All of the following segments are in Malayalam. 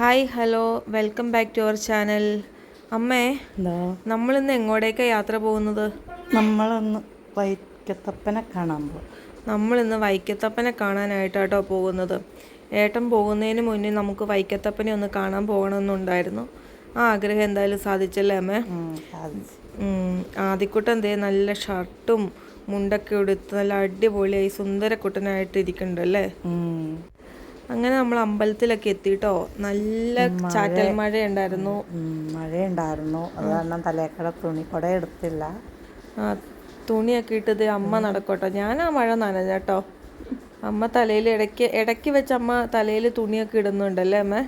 Hi hello. Welcome back to our channel. അമ്മേ എന്താ നമ്മളിന്ന് എങ്ങോട്ടേക്കാ യാത്ര പോകുന്നത്? നമ്മളൊന്ന് വൈക്കത്തപ്പനെ കാണാൻ പോകും നമ്മളിന്ന് വൈക്കത്തപ്പനെ കാണാനായിട്ടാട്ടോ പോകുന്നത്. ഏട്ടൻ പോകുന്നതിന് മുന്നേ നമുക്ക് വൈക്കത്തപ്പനെ ഒന്ന് കാണാൻ പോകണമെന്നുണ്ടായിരുന്നു. ആ ആഗ്രഹം എന്തായാലും സാധിച്ചല്ലേ അമ്മേ? ആദ്യക്കുട്ടൻ ദേ നല്ല ഷർട്ടും മുണ്ടൊക്കെ ഉടുത്ത് നല്ല അടിപൊളിയായി സുന്ദരക്കുട്ടനായിട്ട് ഇരിക്കുന്നുണ്ട് അല്ലേ? അങ്ങനെ നമ്മൾ അമ്പലത്തിലൊക്കെ എത്തിയിട്ടോ നല്ല ചാറ്റൽ മഴ ഉണ്ടായിരുന്നു മഴയുണ്ടായിരുന്നു. അത് കാരണം തലേക്കട തുണി കുട എടുത്തില്ല. ആ തുണിയൊക്കെ ഇട്ടത് അമ്മ നടക്കോട്ടോ. ഞാൻ ആ മഴ നനഞ്ഞട്ടോ അമ്മ തലയിൽ ഇടയ്ക്ക് ഇടയ്ക്ക് വെച്ച് അമ്മ തലയിൽ തുണിയൊക്കെ ഇടുന്നുണ്ടല്ലേ അമ്മ?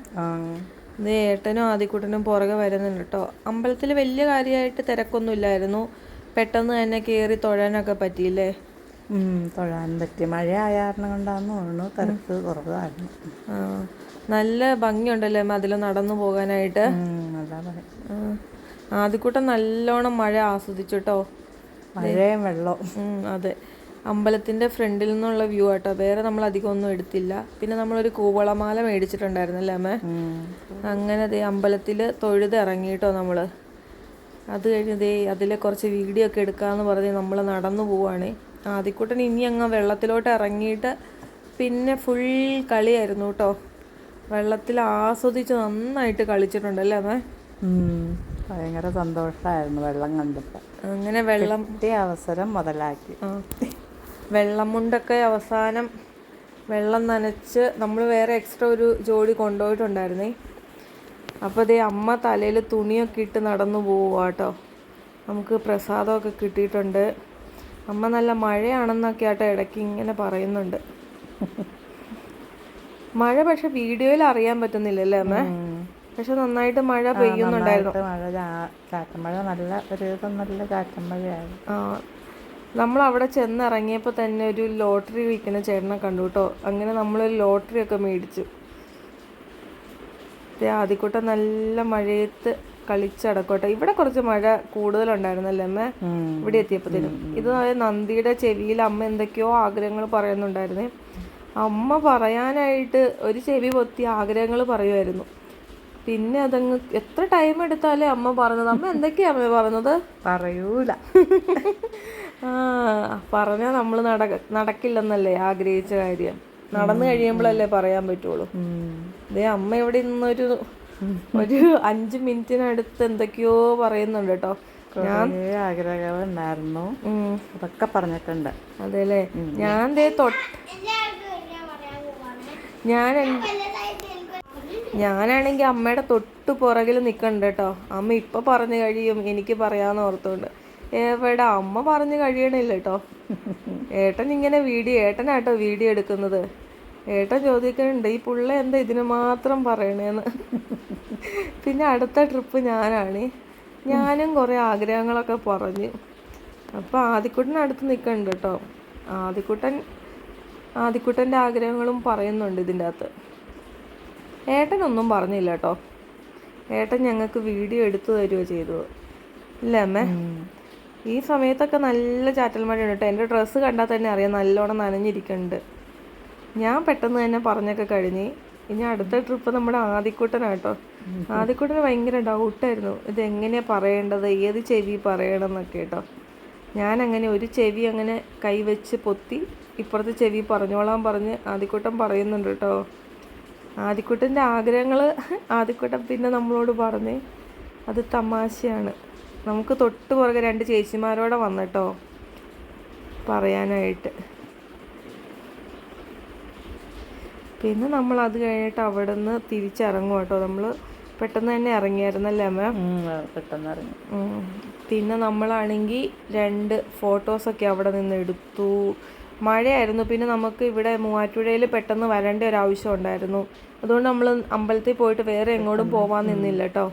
ഇത് ഏട്ടനും ആദ്യക്കുട്ടനും പുറകെ വരുന്നുണ്ട് കേട്ടോ. അമ്പലത്തിൽ വലിയ കാര്യമായിട്ട് തിരക്കൊന്നും ഇല്ലായിരുന്നു. പെട്ടെന്ന് തന്നെ കയറി തൊഴാനൊക്കെ പറ്റിയില്ലേ? തൊഴാൻ പറ്റി. മഴ ആയ കാരണം കൊണ്ടാന്ന് തോന്നുന്നു തിരക്ക് കുറവായിരുന്നു. നല്ല ഭംഗിയുണ്ടല്ലേ അതിൽ നടന്നു പോകാനായിട്ട്? അതാ പറയാം. ആ, നല്ലോണം മഴ ആസ്വദിച്ചു കേട്ടോ മഴയും വെള്ളവും. അതെ. അമ്പലത്തിന്റെ ഫ്രണ്ടിൽ നിന്നുള്ള വ്യൂ ആട്ടോ. വേറെ നമ്മൾ അധികം ഒന്നും എടുത്തില്ല. പിന്നെ നമ്മളൊരു കൂവളമാല മേടിച്ചിട്ടുണ്ടായിരുന്നല്ലേ അമ്മേ? അങ്ങനെ അതെ അമ്പലത്തിൽ തൊഴുത് ഇറങ്ങിയിട്ടോ നമ്മൾ അത് കഴിഞ്ഞ് ദേ അതിലെ കുറച്ച് വീഡിയോ ഒക്കെ എടുക്കാമെന്ന് പറഞ്ഞ് നമ്മൾ നടന്നു പോവാണ്. ആദ്യക്കൂട്ടൻ ഇനി അങ്ങ് വെള്ളത്തിലോട്ട് ഇറങ്ങിയിട്ട് പിന്നെ ഫുൾ കളിയായിരുന്നു കേട്ടോ വെള്ളത്തിൽ ആസ്വദിച്ച് നന്നായിട്ട് കളിച്ചിട്ടുണ്ട് അല്ലേ അതെ ഭയങ്കര സന്തോഷമായിരുന്നു വെള്ളം കണ്ടപ്പോൾ അങ്ങനെ വെള്ളം അവസരം മുതലാക്കി. വെള്ളം മുണ്ടൊക്കെ അവസാനം വെള്ളം നനച്ച് നമ്മൾ വേറെ എക്സ്ട്രാ ഒരു ജോഡി കൊണ്ടുപോയിട്ടുണ്ടായിരുന്നേ. അപ്പോൾ ദേ അമ്മ തലയിൽ തുണിയൊക്കെ ഇട്ട് നടന്നു പോവുക കേട്ടോ നമുക്ക് പ്രസാദമൊക്കെ കിട്ടിയിട്ടുണ്ട്. അമ്മ നല്ല മഴയാണെന്നൊക്കെ ആട്ടോ ഇടയ്ക്ക് ഇങ്ങനെ പറയുന്നുണ്ട്. മഴ പക്ഷെ വീഡിയോയിൽ അറിയാൻ പറ്റുന്നില്ലല്ലേ അമ്മ? പക്ഷെ നന്നായിട്ട് മഴ പെയ്യുന്നുണ്ടായിരുന്നു. മഴ ചാറ്റമഴ നല്ല ഒരു നല്ല ചാറ്റമഴയായിരുന്നു നമ്മൾ അവിടെ ചെന്നിറങ്ങിയപ്പോൾ തന്നെ ഒരു ലോട്ടറി വിൽക്കുന്ന ചേട്ടനെ കണ്ടു കേട്ടോ അങ്ങനെ നമ്മളൊരു ലോട്ടറി ഒക്കെ മേടിച്ചു. ആദ്യക്കൂട്ടം നല്ല മഴയത്ത് കളിച്ചടക്കോട്ടെ. ഇവിടെ കുറച്ച് മഴ കൂടുതലുണ്ടായിരുന്നല്ലേ അമ്മ. ഇവിടെ എത്തിയപ്പോഴത്തേനും ഇത് നന്ദിയുടെ ചെവിയിൽ അമ്മ എന്തൊക്കെയോ ആഗ്രഹങ്ങൾ പറയുന്നുണ്ടായിരുന്നേ. അമ്മ പറയാനായിട്ട് ഒരു ചെവി പൊത്തി ആഗ്രഹങ്ങൾ പറയുമായിരുന്നു. പിന്നെ അതങ്ങ് എത്ര ടൈം എടുത്താലേ അമ്മ പറഞ്ഞത്? അമ്മ എന്തൊക്കെയാ അമ്മ പറഞ്ഞത്? പറയൂല. ആ പറഞ്ഞാൽ നമ്മൾ നടക്ക നടക്കില്ലെന്നല്ലേ ആഗ്രഹിച്ച കാര്യം. നടന്നു കഴിയുമ്പോഴല്ലേ പറയാൻ പറ്റുള്ളൂ. ഇതേ അമ്മ ഇവിടെ നിന്നൊരു ഒരു അഞ്ച് മിനിറ്റിനടുത്ത് എന്തൊക്കെയോ പറയുന്നുണ്ട് കേട്ടോ. ഞാൻ കുറേ ആഗ്രഹങ്ങളുണ്ടായിരുന്നു ഉം, അതൊക്കെ പറഞ്ഞിട്ടുണ്ട്. അതെല്ലേ? ഞാൻ തൊട്ട് ഞാൻ ഞാനാണെങ്കിൽ അമ്മയുടെ തൊട്ട് പുറകിൽ നിൽക്കണ്ട കേട്ടോ. അമ്മ ഇപ്പൊ പറഞ്ഞു കഴിയും എനിക്ക് പറയാന്ന് ഓർത്തുകൊണ്ട് എവിടെ? അമ്മ പറഞ്ഞു കഴിയണില്ല കേട്ടോ. ഏട്ടൻ ഇങ്ങനെ വീഡിയോ ഏട്ടനാട്ടോ വീഡിയോ എടുക്കുന്നത്? ഏട്ടൻ ചോദിക്കുന്നുണ്ട് ഈ പുള്ള എന്താ ഇതിന് മാത്രം പറയണേന്ന്? പിന്നെ അടുത്ത ട്രിപ്പ് ഞാനാണ്. ഞാനും കുറേ ആഗ്രഹങ്ങളൊക്കെ പറഞ്ഞു. അപ്പോൾ ആദിക്കുട്ടൻ അടുത്ത് നിൽക്കുന്നുണ്ട് കേട്ടോ ആദിക്കുട്ടൻ ആദിക്കുട്ടന്റെ ആഗ്രഹങ്ങളും പറയുന്നുണ്ട് ഇതിന്റെ അകത്ത്. ഏട്ടനൊന്നും പറഞ്ഞില്ല കേട്ടോ ഏട്ടൻ ഞങ്ങൾക്ക് വീഡിയോ എടുത്തു തരുമോ ചെയ്തു ഇല്ല അമ്മേ? ഈ സമയത്തൊക്കെ നല്ല ചാറ്റൽ മഴയുണ്ട് കേട്ടോ എന്റെ ഡ്രസ്സ് കണ്ടാൽ തന്നെ അറിയാം നല്ലോണം നനഞ്ഞിരിക്കുന്നുണ്ട് ഞാൻ പെട്ടെന്ന് തന്നെ പറഞ്ഞൊക്കെ കഴിഞ്ഞ്. ഇനി അടുത്ത ട്രിപ്പ് നമ്മുടെ ആദിക്കുട്ടനാട്ടോ. ആദിക്കുട്ടന് ഭയങ്കര ഡൗട്ടായിരുന്നു ഇത് എങ്ങനെയാണ് പറയേണ്ടത്? ഏത് ചെവി പറയണം എന്നൊക്കെ കേട്ടോ. ഞാൻ അങ്ങനെ ഒരു ചെവി അങ്ങനെ കൈവച്ച് പൊത്തി ഇപ്പുറത്തെ ചെവി പറഞ്ഞോളാൻ പറഞ്ഞ് ആദിക്കുട്ടൻ പറയുന്നുണ്ട് കേട്ടോ. ആദിക്കുട്ടന്റെ ആഗ്രഹങ്ങൾ ആദിക്കുട്ടൻ പിന്നെ നമ്മളോട് പറഞ്ഞ് അത് തമാശയാണ്. നമുക്ക് തൊട്ട് പുറകെ രണ്ട് ചേച്ചിമാരോടെ വന്നിട്ടോ പറയാനായിട്ട്. പിന്നെ നമ്മൾ അത് കഴിഞ്ഞിട്ട് അവിടെ നിന്ന് തിരിച്ചിറങ്ങും കേട്ടോ. നമ്മൾ പെട്ടെന്ന് തന്നെ ഇറങ്ങിയായിരുന്നല്ലേ മാം പെട്ടെന്ന് ഇറങ്ങി. പിന്നെ നമ്മളാണെങ്കിൽ രണ്ട് ഫോട്ടോസൊക്കെ അവിടെ നിന്ന് എടുത്തു. മഴയായിരുന്നു. പിന്നെ നമുക്ക് ഇവിടെ മൂവാറ്റുപുഴയിൽ പെട്ടെന്ന് വരേണ്ട ഒരു ആവശ്യം ഉണ്ടായിരുന്നു. അതുകൊണ്ട് നമ്മൾ അമ്പലത്തിൽ പോയിട്ട് വേറെ എങ്ങോട്ടും പോവാൻ നിന്നില്ല കേട്ടോ.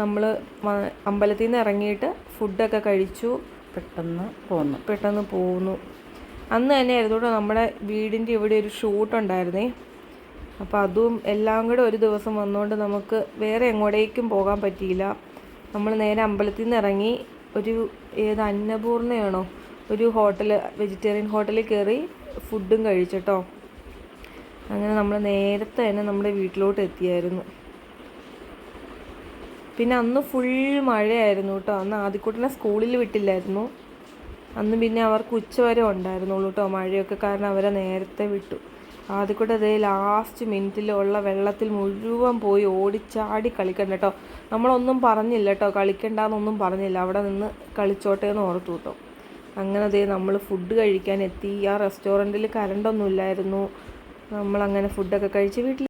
നമ്മൾ അമ്പലത്തിൽ നിന്ന് ഇറങ്ങിയിട്ട് ഫുഡൊക്കെ കഴിച്ചു. പെട്ടെന്ന് പോന്നു. പെട്ടെന്ന് പോന്നു. അന്ന് തന്നെ ആയിരുന്നു കേട്ടോ നമ്മുടെ വീടിന്റെ ഇവിടെ ഒരു ഷൂട്ട് ഉണ്ടായിരുന്നേ. അപ്പോൾ അതും എല്ലാം കൂടെ ഒരു ദിവസം വന്നുകൊണ്ട് നമുക്ക് വേറെ എങ്ങോട്ടേക്കും പോകാൻ പറ്റിയില്ല. നമ്മൾ നേരെ അമ്പലത്തിൽ നിന്ന് ഇറങ്ങി ഒരു ഏത് അന്നപൂർണയാണോ ഒരു ഹോട്ടൽ വെജിറ്റേറിയൻ ഹോട്ടലിൽ കയറി ഫുഡും കഴിച്ചിട്ടോ. അങ്ങനെ നമ്മൾ നേരത്തെ തന്നെ നമ്മുടെ വീട്ടിലോട്ട് എത്തിയായിരുന്നു. പിന്നെ അന്ന് ഫുൾ മഴയായിരുന്നു കേട്ടോ. അന്ന് ആദ്യക്കൂട്ടിനെ സ്കൂളിൽ വിട്ടില്ലായിരുന്നു. അന്ന് പിന്നെ അവർക്ക് ഉച്ച വരെ ഉണ്ടായിരുന്നുള്ളൂ കേട്ടോ മഴയൊക്കെ. കാരണം അവരെ നേരത്തെ വിട്ടു. ആദ്യക്കൂടെ അതേ ലാസ്റ്റ് മിനിറ്റിലുള്ള വെള്ളത്തിൽ മുഴുവൻ പോയി ഓടിച്ചാടി കളിക്കണ്ട കേട്ടോ നമ്മളൊന്നും പറഞ്ഞില്ല കേട്ടോ കളിക്കണ്ടെന്നൊന്നും പറഞ്ഞില്ല. അവിടെ നിന്ന് കളിച്ചോട്ടെ എന്ന് ഓർത്തു കേട്ടോ അങ്ങനെ അതേ നമ്മൾ ഫുഡ് കഴിക്കാൻ എത്തി. ആ റെസ്റ്റോറന്റിൽ കറണ്ടൊന്നും ഇല്ലായിരുന്നു നമ്മളങ്ങനെ ഫുഡൊക്കെ കഴിച്ച് വീട്ടിൽ